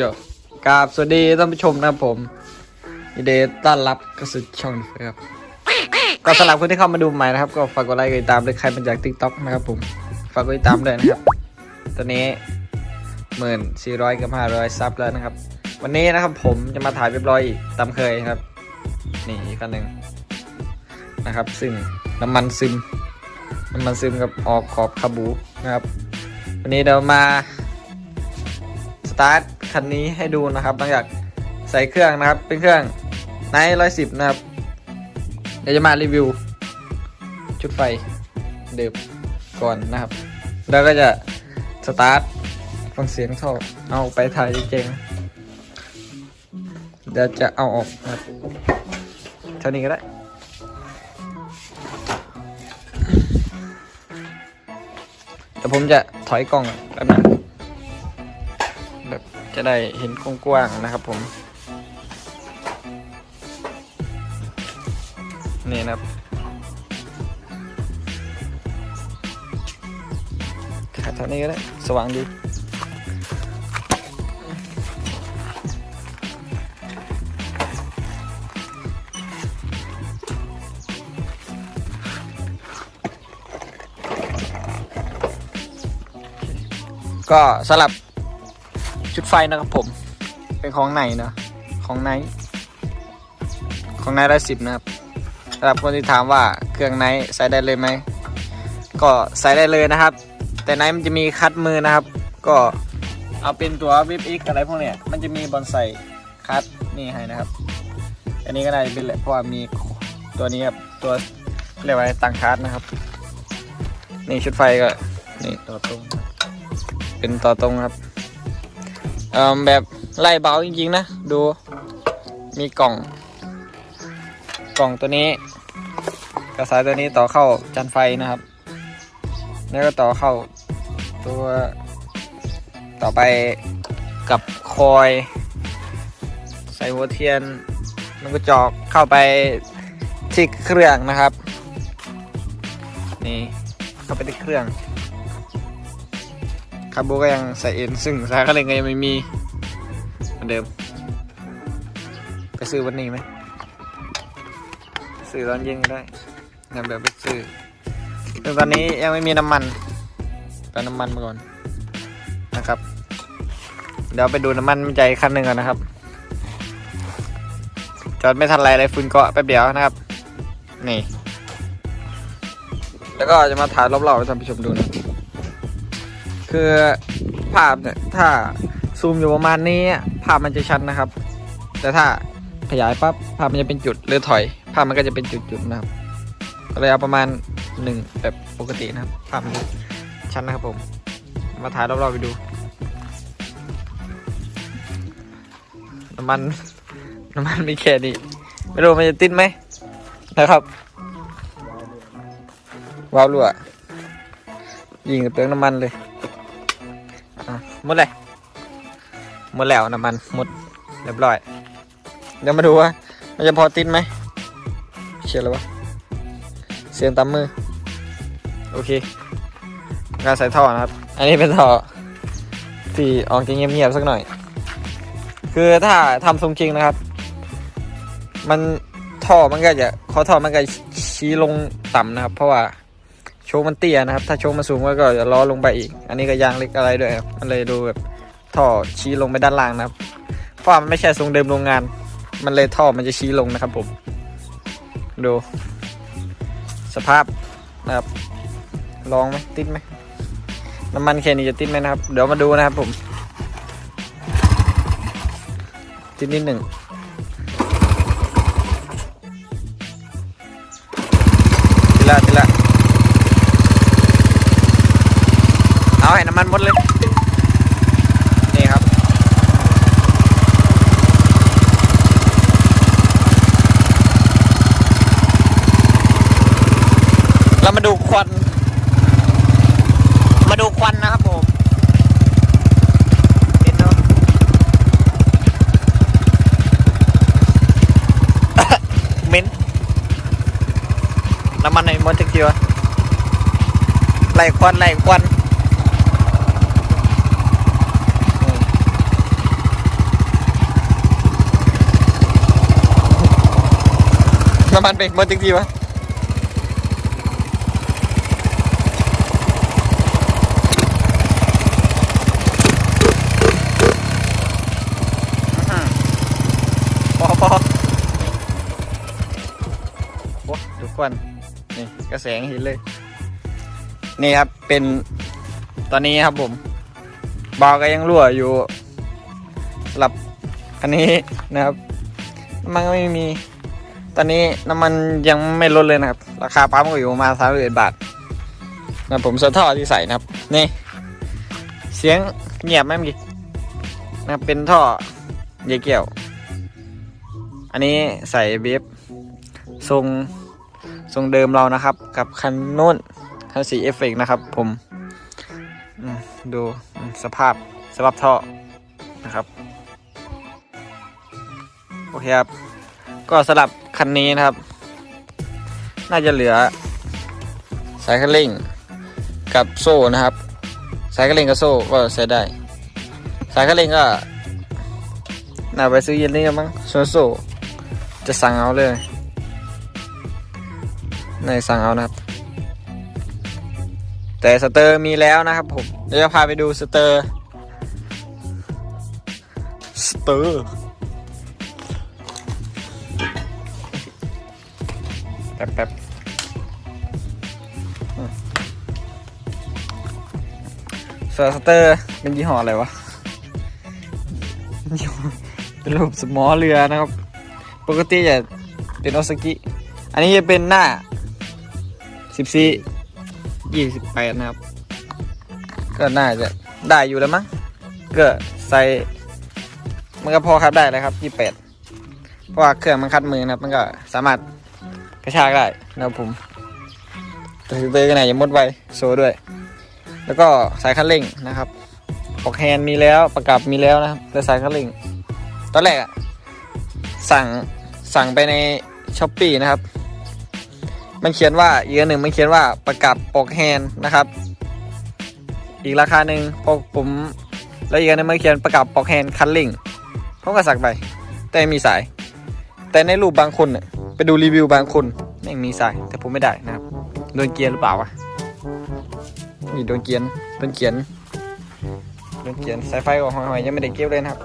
ยกราบสวัสดีท่านผู้ชมนะครับผมยินดีต้อนรับกระสุนช่องนะครับ ก็สำหรับคนที่เข้ามาดูใหม่นะครับ ก็ฝากกดไลค์กดติดตามด้วยใครเป็นจาก TikTok นะครับผม ฝากกดติดตามด้วยนะครับ ตอนนี้หมื่นสี่ร้อยกับห้าร้อยซับแล้วนะครับ วันนี้นะครับผมจะมาถ่ายเรียบร้อยอีกตามเคยครับ นี่อีกอันหนึ่งนะครับ ซึ่งน้ำมันซึม น้ำมันซึมกับออกขอบคาบูนะครับ วันนี้เดี๋ยวมา ตาร์ทคันนี้ให้ดูนะครับหลังจากใส่เครื่องนะครับ เป็นเครื่องไนร้อยสิบนะครับ เดี๋ยวจะมารีวิว ชุดไฟเดิมก่อนนะครับ แล้วก็จะสตาร์ทฟังเสียงท่อเอาไปถ่ายเจงๆเดี๋ยวจะเอาออกนะครับเท่านี้ก็ได้แต่ผมจะถอยกล่องแบบนั้นแบบ จะได้เห็นกว้างๆนะครับผมนี่นะครับ ขาดเท่านี้ก็ได้สว่างดีก็สลับ ชุดไฟนะครับผม เป็นของไหนเนะ ของไหน ของไหนร้อยสิบนะครับสำหรับคนที่ถามว่าเครื่องไนใส่ได้เลยไหม ก็ใส่ได้เลยนะครับ แต่ไนมันจะมีคัดมือนะครับ ก็เอาเป็นตัววิบอีกอะไรพวกเนี้ย มันจะมีบอลใส่คัดนี่ให้นะครับ อันนี้ก็ได้เป็นแหละเพราะว่ามีตัวนี้ครับตัวเรียกว่าตังคัดนะครับ นี่ชุดไฟก็นี่ต่อตรง เป็นต่อตรงครับ เอ่อแบบไล่เบาจริงๆนะ ดูมีกล่อง กล่องตัวนี้กระสายตัวนี้ต่อเข้าจานไฟนะครับ แล้วก็ต่อเข้าตัวต่อไปกับคอย ใส่หัวเทียนมันก็จอกเข้าไปที่เครื่องนะครับ นี่เข้าไปที่เครื่อง คาร์บูก็ยังใส่เอ็นซึ่งสายคันเร่งก็ยังไม่มีเหมือนเดิม ไปซื้อวันนี้ไหมซื้อตอนเย็นก็ได้นำแบบไปซื้อซึ่งตอนนี้ยังไม่มีน้ำมันไปน้ำมันมาก่อนนะครับ เดี๋ยวไปดูน้ำมันใจคันหนึ่งก่อนนะครับ จอดไม่ทันไรเลยฝุ่นเกาะแป๊บเดียวนะครับ นี่ แล้วก็จะมาถ่ายรอบๆให้ท่านผู้ชมดูนะ คือภาพเนี่ยถ้าซูมอยู่ประมาณนี้ภาพมันจะชัดนะครับ แต่ถ้าขยายปั๊บภาพมันจะเป็นจุดหรือถอย ภาพมันก็จะเป็นจุดๆนะครับก็เลยเอาประมาณหนึ่งแบบปกตินะครับ ภาพมันชัดนะครับผม มาถ่ายรอบๆไปดูน้ำมันน้ำมันมีแค่นี้ไม่รู้มันจะติดไหมนะครับว้าวรั่วยิงกับเปลืองน้ำมันเลย หมดเลยหมดแล้วน้ำมันหมดเรียบร้อย เดี๋ยวมาดูว่ามันจะพอติดไหมเชื่อแล้ววะเสียงตามมือ โอเคการใส่ท่อนะครับ อันนี้เป็นท่อที่ออกจะเงียบๆสักหน่อย คือถ้าทำทรงจริงนะครับ มันท่อมันก็จะข้อท่อมันก็ชี้ลงต่ำนะครับ เพราะว่า โชว์มันเตี้ยนะครับ ถ้าโชว์มันสูงก็จะล้อลงไปอีก อันนี้ก็ยางเล็กอะไรด้วยครับมันเลยดูแบบท่อชี้ลงไปด้านล่างนะครับ เพราะมันไม่ใช่ทรงเดิมโรงงาน มันเลยท่อมันจะชี้ลงนะครับผม ดู สภาพนะครับลองไหมติดไหมน้ำมันแค่นี้จะติดไหมนะครับ เดี๋ยวมาดูนะครับผม ติดนิดหนึ่ง มันหมดเลย นี่ครับ เรามาดูควัน มาดูควันนะครับผมเม้นน้ำมันในมดจักทีวะไล่ควันไล่ควัน น้ำมันเป็นมดจักทีวะอื้อหือพอพอโอ้ทุกคนนี่กระแสงเห็นเลย นี่ครับเป็นตอนนี้ครับผมบาก็ยังรั่วอยู่หรับคันนี้นะครับ มันก็ไม่มี ตอนนี้น้ำมันยังไม่ลดเลยนะครับ ราคาปั๊มก็อยู่ประมาณสามสิบบาทนะผมเสื้อท่อที่ใส่นะครับ นี่ เสียงเงียบไหมเมื่อกี้นะครับเป็นท่อเยเกี่ยว อันนี้ใส่เบฟทรงทรงเดิมเรานะครับ กับคันนู้นคันสีเอฟเฟกนะครับ ผมดูสภาพสภาพท่อนะครับ โอเคครับ ก็สลับ คันนี้นะครับ น่าจะเหลือ สายคันเร่งกับโซ่นะครับ สายคันเร่งกับโซ่ก็ใช้ได้ สายคันเร่งก็น่าไปซื้อเย็นนี้กันมั้งส่วนโซ่จะสั่งเอาเลยในสั่งเอานะครับ แต่สเตอร์มีแล้วนะครับผมเดี๋ยวจะพาไปดูสเตอร์สเตอร์ แป๊บแป๊บสสเตอร์เป็นยี่ห้ออะไรวะยี่เป็นรูปสมอเรือนะครับ ปกติจะเป็นโอซากิ อันนี้จะเป็นหน้าสิบี่ยี่สิบแปดนะครับ ก็น่าจะได้อยู่แล้วมั้งก็ใส่มันก็พอคัดได้เลยครับยี่แปดเพราะว่าเครื่องมันคัดมือนะครับ มันก็สามารถ กระชากได้นะครับผมแต่สเตอร์ก็ไหนยังมดไวโซด้วย แล้วก็สายคันเร่งนะครับปอกแฮนด์มีแล้วประกับมีแล้วนะครับแต่สายคันเร่ง ตอนแรกอะสั่งสั่งไปในช้อปปีนะครับ มันเขียนว่าอีกอันหนึ่งมันเขียนว่าประกับปอกแฮนด์นะครับ อีกราคาหนึ่งพอผมแล้วอีกอันนึงมันเขียนประกับปอกแฮนด์คันลิงผมก็สั่งไป แต่ไม่มีสาย แต่ในรูปบางคนเนี่ย ไปดูรีวิวบางคนไม่งมีสายแต่ผมไม่ได้นะครับโดนเกียร์หรือเปล่าวะนี่โดนเกียร์โดนเกียร์โดนเกียร์สายไฟของหอยๆยังไม่ได้เก็บเลยนะครับ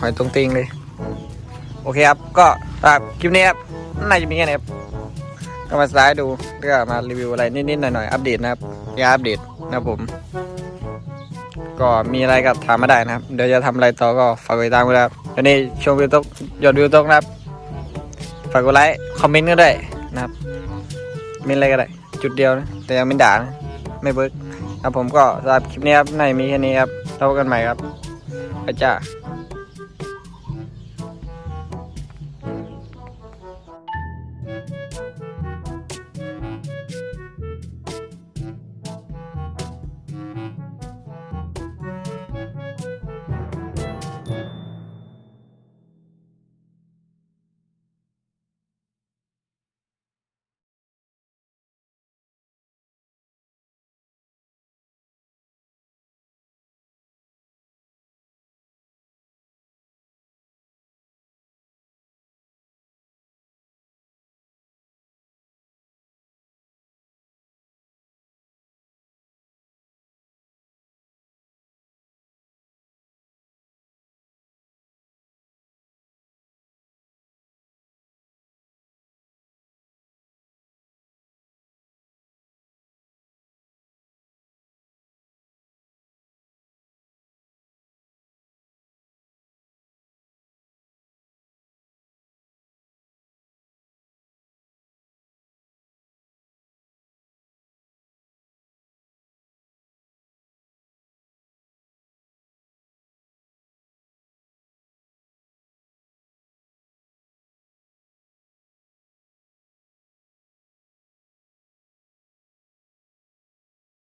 หอยตรงติงเลย โอเคครับ ก็สำหรับคลิปนี้ครับน่าจะมีแค่นี้ครับก็มาสไลด์ดูแล้วก็มารีวิวอะไรนิดๆหน่อยๆอัปเดตนะครับยาอัปเดตนะครับผม ก็มีอะไรก็ถามมาได้นะครับ เดี๋ยวจะทำอะไรต่อก็ฝากกดติดตามกันครับวันนี้ชมวิวตกยอดวิวตกนะครับ ฝากกดไลค์คอมเมนต์ก็ได้นะครับเมนอะไรก็ได้ จุดเดียวนะ แต่ยังไม่ด่านะ ไม่เบิร์กครับผมก็สำหรับคลิปนี้ครับในมีแค่นี้ครับเราพบกันใหม่ครับไปจ้า